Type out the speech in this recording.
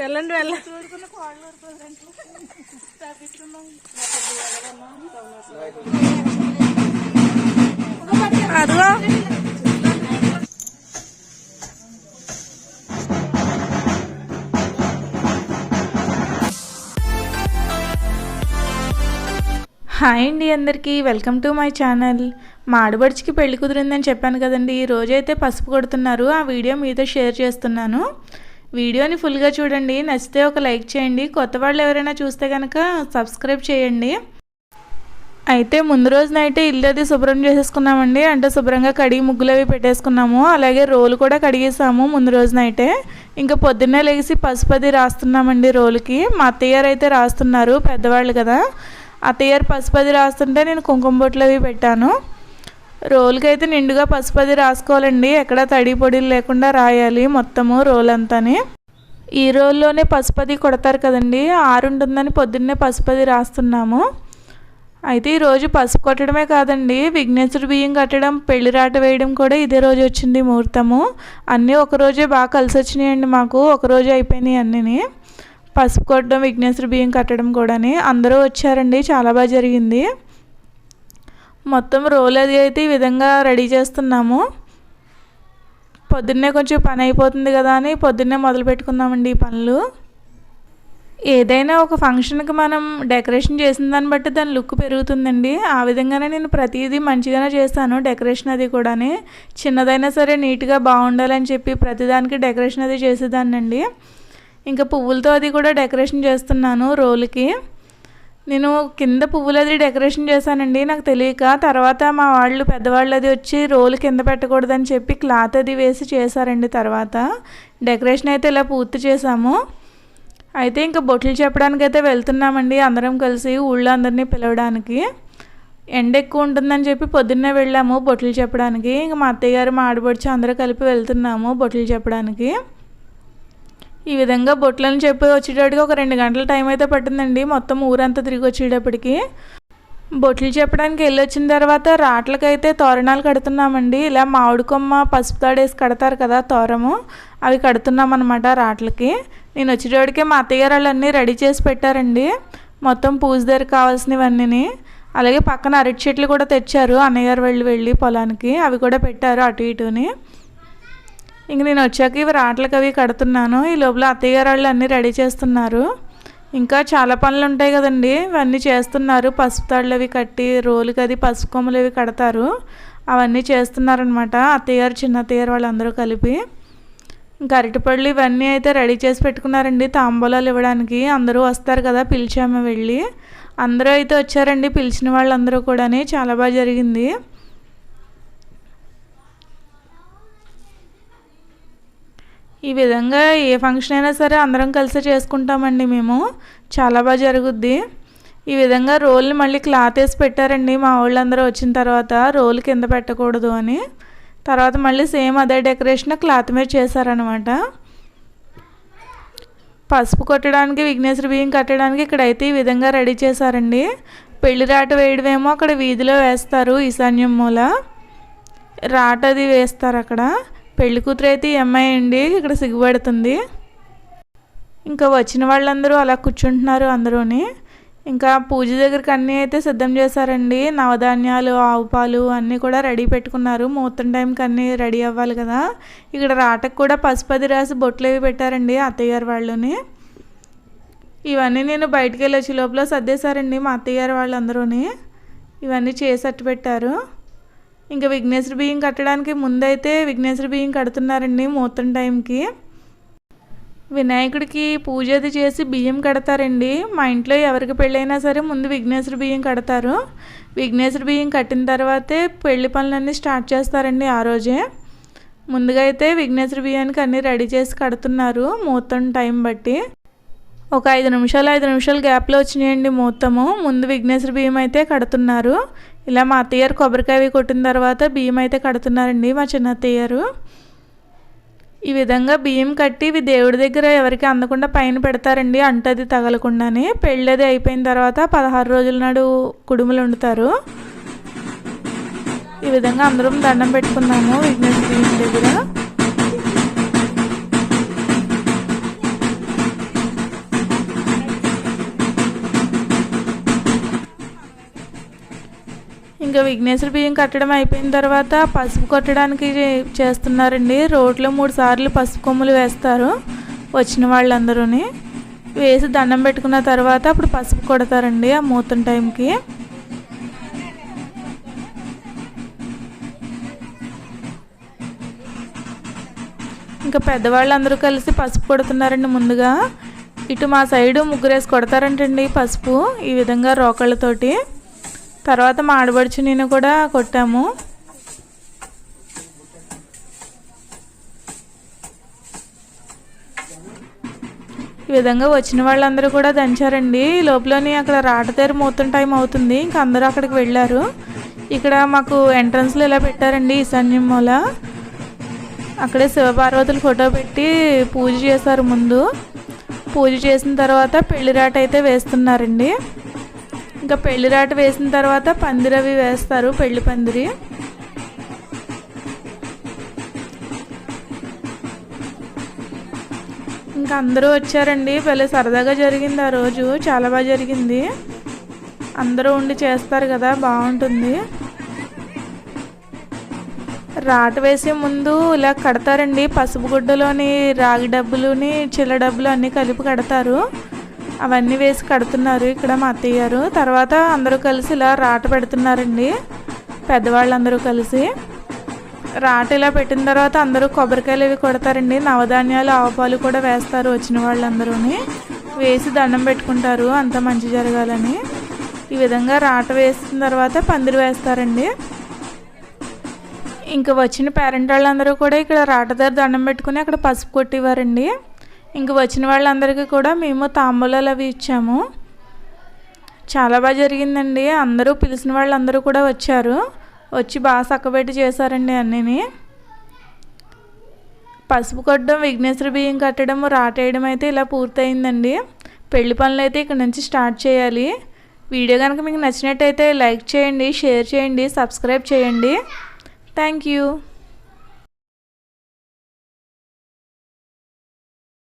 వెళ్ళండి వెళ్ళండి. అదిగో. హాయ్ అండి అందరికీ వెల్కమ్ టు మై ఛానల్. మా ఆడబడిచికి పెళ్ళి కుదిరిందని చెప్పాను కదండి. ఈ రోజైతే పసుపు కొడుతున్నారు. ఆ వీడియో మీతో షేర్ చేస్తున్నాను. వీడియోని ఫుల్గా చూడండి. నచ్చితే ఒక లైక్ చేయండి. కొత్త వాళ్ళు ఎవరైనా చూస్తే కనుక సబ్స్క్రైబ్ చేయండి. అయితే ముందు రోజున అయితే ఇల్లు అది శుభ్రం చేసేసుకున్నామండి. అంటే శుభ్రంగా కడిగి ముగ్గులు అవి పెట్టేసుకున్నాము. అలాగే రోలు కూడా కడిగేసాము ముందు రోజున అయితే ఇంకా పొద్దున్నే లేచి పసుపది రాస్తున్నామండి రోలుకి. మా అత్తయ్యారు అయితే రాస్తున్నారు పెద్దవాళ్ళు కదా. అత్తయ్యారు పసుపది రాస్తుంటే నేను కుంకుమ బొట్లు అవి పెట్టాను. రోల్కి అయితే నిండుగా పసుపు అది రాసుకోవాలండి. ఎక్కడ తడి పొడిలు లేకుండా రాయాలి మొత్తము రోల్ అంతానే ఈ రోల్లోనే పసుపది కొడతారు కదండి. ఆరు ఉంటుందని పొద్దున్నే పసుపది రాస్తున్నాము. అయితే ఈరోజు పసుపు కొట్టడమే కాదండి. విఘ్నేశ్వర బియ్యం కట్టడం పెళ్ళి రాట వేయడం కూడా ఇదే రోజు వచ్చింది ముహూర్తము. అన్నీ ఒకరోజే బాగా కలిసి వచ్చినాయండి మాకు. ఒకరోజు అయిపోయినాయి అన్నీ పసుపు కొట్టడం విఘ్నేశ్వర బియ్యం కట్టడం కూడాని అందరూ వచ్చారండి. చాలా బాగా జరిగింది. మొత్తం రోల్ అది అయితే ఈ విధంగా రెడీ చేస్తున్నాము. పొద్దున్నే కొంచెం పని అయిపోతుంది కదా అని పొద్దున్నే మొదలు పెట్టుకుందామండి ఈ పనులు. ఏదైనా ఒక ఫంక్షన్కి మనం డెకరేషన్ చేసిన దాన్ని బట్టి దాని లుక్ పెరుగుతుందండి. ఆ విధంగానే నేను ప్రతిదీ మంచిగానే చేస్తాను డెకరేషన్ అది కూడాని. చిన్నదైనా సరే నీట్గా బాగుండాలని చెప్పి ప్రతిదానికి డెకరేషన్ అది చేసేదాన్నండి. ఇంకా పువ్వులతో అది కూడా డెకరేషన్ చేస్తున్నాను రోలుకి. నేను కింద పువ్వులది డెకరేషన్ చేశానండి నాకు తెలియక. తర్వాత మా వాళ్ళు పెద్దవాళ్ళు అది వచ్చి రోలు కింద పెట్టకూడదని చెప్పి క్లాత్ అది వేసి చేశారండి తర్వాత. డెకరేషన్ అయితే ఇలా పూర్తి చేసాము అయితే ఇంకా బొట్లు చెప్పడానికి అయితే వెళ్తున్నామండి అందరం కలిసి ఊళ్ళో అందరినీ పిలవడానికి. ఎండ ఎక్కువ ఉంటుందని చెప్పి పొద్దున్నే వెళ్ళాము బొట్లు చెప్పడానికి. ఇంకా మా అత్తయ్య గారు మా ఆడబడిచి అందరూ కలిపి వెళ్తున్నాము బొట్లు చెప్పడానికి. ఈ విధంగా బొట్లను చెప్పి వచ్చేటప్పటికి ఒక రెండు గంటల టైం అయితే పట్టిందండి. మొత్తం ఊరంతా తిరిగి వచ్చేటప్పటికి. బొట్లు చెప్పడానికి వెళ్ళి వచ్చిన తర్వాత రాట్లకైతే తోరణాలు కడుతున్నామండి. ఇలా మామిడి కొమ్మ పసుపు తాడేసి కడతారు కదా తోరము. అవి కడుతున్నాం అనమాట రాట్లకి. నేను వచ్చేటప్పటికే మా అత్తయ్య గారు వాళ్ళన్నీ రెడీ చేసి పెట్టారండి. మొత్తం పూజ దగ్గర కావాల్సినవన్నీ అలాగే పక్కన అరటి చెట్లు కూడా తెచ్చారు. అన్నయ్యగారు వెళ్ళి వెళ్ళి పొలానికి అవి కూడా పెట్టారు అటు ఇటుని. ఇంక నేను వచ్చాక ఇవి రాట్లకి అవి కడుతున్నాను. ఈ లోపల అత్తయ్యగారు వాళ్ళు అన్నీ రెడీ చేస్తున్నారు. ఇంకా చాలా పనులు ఉంటాయి కదండి. ఇవన్నీ చేస్తున్నారు. పసుపు తాళ్ళు అవి కట్టి రోలుకి అది పసుపు కొమ్మలు అవి కడతారు. అవన్నీ చేస్తున్నారనమాట అత్తయ్యగారు చిన్న అత్తయ్యారు వాళ్ళందరూ కలిపి. ఇంకా అరటిపళ్ళు ఇవన్నీ అయితే రెడీ చేసి పెట్టుకున్నారండి. తాంబూలాలు ఇవ్వడానికి అందరూ వస్తారు కదా పిలిచాము వెళ్ళి. అందరూ అయితే వచ్చారండి. పిలిచిన వాళ్ళందరూ కూడా చాలా బాగా జరిగింది. ఈ విధంగా ఏ ఫంక్షన్ అయినా సరే అందరం కలిసి చేసుకుంటామండి మేము. చాలా బాగా జరుగుద్ది. ఈ విధంగా రోల్ని మళ్ళీ క్లాత్ వేసి పెట్టారండి మా వాళ్ళందరూ వచ్చిన తర్వాత. రోల్ కింద పెట్టకూడదు అని. తర్వాత మళ్ళీ సేమ్ అదే డెకరేషన్ క్లాత్ మీద చేశారనమాట పసుపు కొట్టడానికి విఘ్నేశ్వర బియ్యం కట్టడానికి ఇక్కడైతే ఈ విధంగా రెడీ చేశారండి. పెళ్ళి రాట వేయడమేమో అక్కడ వీధిలో వేస్తారు ఈశాన్యం మూల. రాట అది వేస్తారు అక్కడ. పెళ్ళి కూతురు అయితే ఈ అమ్మాయి అండి ఇక్కడ సిగ్గుపడుతుంది. ఇంకా వచ్చిన వాళ్ళందరూ అలా కూర్చుంటున్నారు అందరూని. ఇంకా పూజ దగ్గరికి అన్నీ అయితే సిద్ధం చేశారండి. నవధాన్యాలు ఆవు పాలు అన్నీ కూడా రెడీ పెట్టుకున్నారు. ముహూర్తం టైంకి అన్నీ రెడీ అవ్వాలి కదా. ఇక్కడ రాటకు కూడా పసుపది రాసి బొట్లు అవి పెట్టారండి అత్తయ్య గారు వాళ్ళని. ఇవన్నీ నేను బయటికి వెళ్ళి వచ్చే లోపల సర్దేశారండి మా అత్తయ్య గారు వాళ్ళందరూని. ఇవన్నీ చేసట్టు పెట్టారు. ఇంకా విఘ్నేశ్వర బియ్యం కట్టడానికి ముందైతే విఘ్నేశ్వర బియ్యం కడుతున్నారండి ముహూర్తం టైంకి. వినాయకుడికి పూజ అది చేసి బియ్యం కడతారండి. మా ఇంట్లో ఎవరికి పెళ్ళైనా సరే ముందు విఘ్నేశ్వర బియ్యం కడతారు. విఘ్నేశ్వర బియ్యం కట్టిన తర్వాతే పెళ్ళి పనులన్నీ స్టార్ట్ చేస్తారండి ఆ రోజే. ముందుగా అయితే విఘ్నేశ్వర బియ్యానికి అన్నీ రెడీ చేసి కడుతున్నారు ముహూర్తం టైం బట్టి. ఒక ఐదు నిమిషాలు ఐదు నిమిషాలు గ్యాప్లో వచ్చినాయండి మూతము ముందు విఘ్నేశ్వర బియ్యం అయితే కడుతున్నారు. ఇలా మా అత్తయ్యారు కొబ్బరికాయ కొట్టిన తర్వాత బియ్యం అయితే కడుతున్నారండి మా చిన్న అత్తయ్యారు ఈ విధంగా బియ్యం కట్టి ఇవి దేవుడి దగ్గర ఎవరికి అందకుండా పైన పెడతారండి అంటది తగలకుండానే. పెళ్ళది అయిపోయిన తర్వాత పదహారు రోజుల నాడు కుడుములు వండుతారు. ఈ విధంగా అందరం దండం పెట్టుకున్నాము విఘ్నేశ్వర దగ్గర. ఇంకా విఘ్నేశ్వర బియ్యం కట్టడం అయిపోయిన తర్వాత పసుపు కొట్టడానికి చే- చేస్తున్నారండి. రోడ్లో మూడు సార్లు పసుపు కొమ్ములు వేస్తారు వచ్చిన వాళ్ళందరూని. వేసి దండం పెట్టుకున్న తర్వాత అప్పుడు పసుపు కొడతారండి ఆ మూతం టైంకి. ఇంకా పెద్దవాళ్ళందరూ కలిసి పసుపు కొడుతున్నారండి ముందుగా. ఇటు మా సైడు ముగ్గురేసి కొడతారంటండి పసుపు ఈ విధంగా రోకళ్ళతోటి. తర్వాత మా నేను కూడా కొట్టాము. ఈ విధంగా వచ్చిన వాళ్ళందరూ కూడా దంచారండి. లోపలని అక్కడ రాటతేరు మూతం టైం అవుతుంది. ఇంక అందరూ అక్కడికి వెళ్ళారు. ఇక్కడ మాకు ఎంట్రన్స్లో ఇలా పెట్టారండి? ఈశాన్యం మూల. అక్కడే శివపార్వతులు ఫోటో పెట్టి పూజ చేశారు ముందు. పూజ చేసిన తర్వాత పెళ్ళిరాట అయితే వేస్తున్నారండి. ఇంకా పెళ్ళిరాట వేసిన తర్వాత పందిరి అవి వేస్తారు పెళ్ళి పందిరి. ఇంకా అందరూ వచ్చారండి. భలే సరదాగా జరిగింది ఆ రోజు. చాలా బాగా జరిగింది. అందరూ ఉండి చేస్తారు కదా బాగుంటుంది. రాట వేసే ముందు ఇలా కడతారండి. పసుపు గుడ్డలోని రాగి డబ్బులుని చిల్ల డబ్బులు అన్నీ కలిపి కడతారు. అవన్నీ వేసి కడుతున్నారు ఇక్కడ మా అత్తయ్య గారు. తర్వాత అందరూ కలిసి ఇలా రాట పెడుతున్నారండి. పెద్దవాళ్ళందరూ కలిసి. రాట ఇలా పెట్టిన తర్వాత అందరూ కొబ్బరికాయలు ఇవి కొడతారండి. నవధాన్యాలు ఆవపాలు కూడా వేస్తారు వచ్చిన వాళ్ళందరూని. వేసి దండం పెట్టుకుంటారు. అంత మంచి జరగాలని. ఈ విధంగా రాట వేసిన తర్వాత పందిరి వేస్తారండి. ఇంకా వచ్చిన పేరెంట్ వాళ్ళందరూ కూడా ఇక్కడ రాట దగ్గర దండం పెట్టుకుని అక్కడ పసుపు కొట్టివారండి ఇంక వచ్చిన వాళ్ళందరికీ కూడా మేము తాంబూలాలు అవి ఇచ్చాము. చాలా బాగా జరిగిందండి. అందరూ పిలిచిన వాళ్ళందరూ కూడా వచ్చారు. వచ్చి బాగా చక్కబెట్టి చేశారండి అన్నీని. పసుపు కొట్టడం విఘ్నేశ్వర బియ్యం కట్టడం రాటేయడం అయితే ఇలా పూర్తయిందండి. పెళ్ళి పనులు అయితే ఇక్కడ నుంచి స్టార్ట్ చేయాలి. వీడియో కనుక మీకు నచ్చినట్టయితే లైక్ చేయండి షేర్ చేయండి సబ్స్క్రైబ్ చేయండి. Thank you.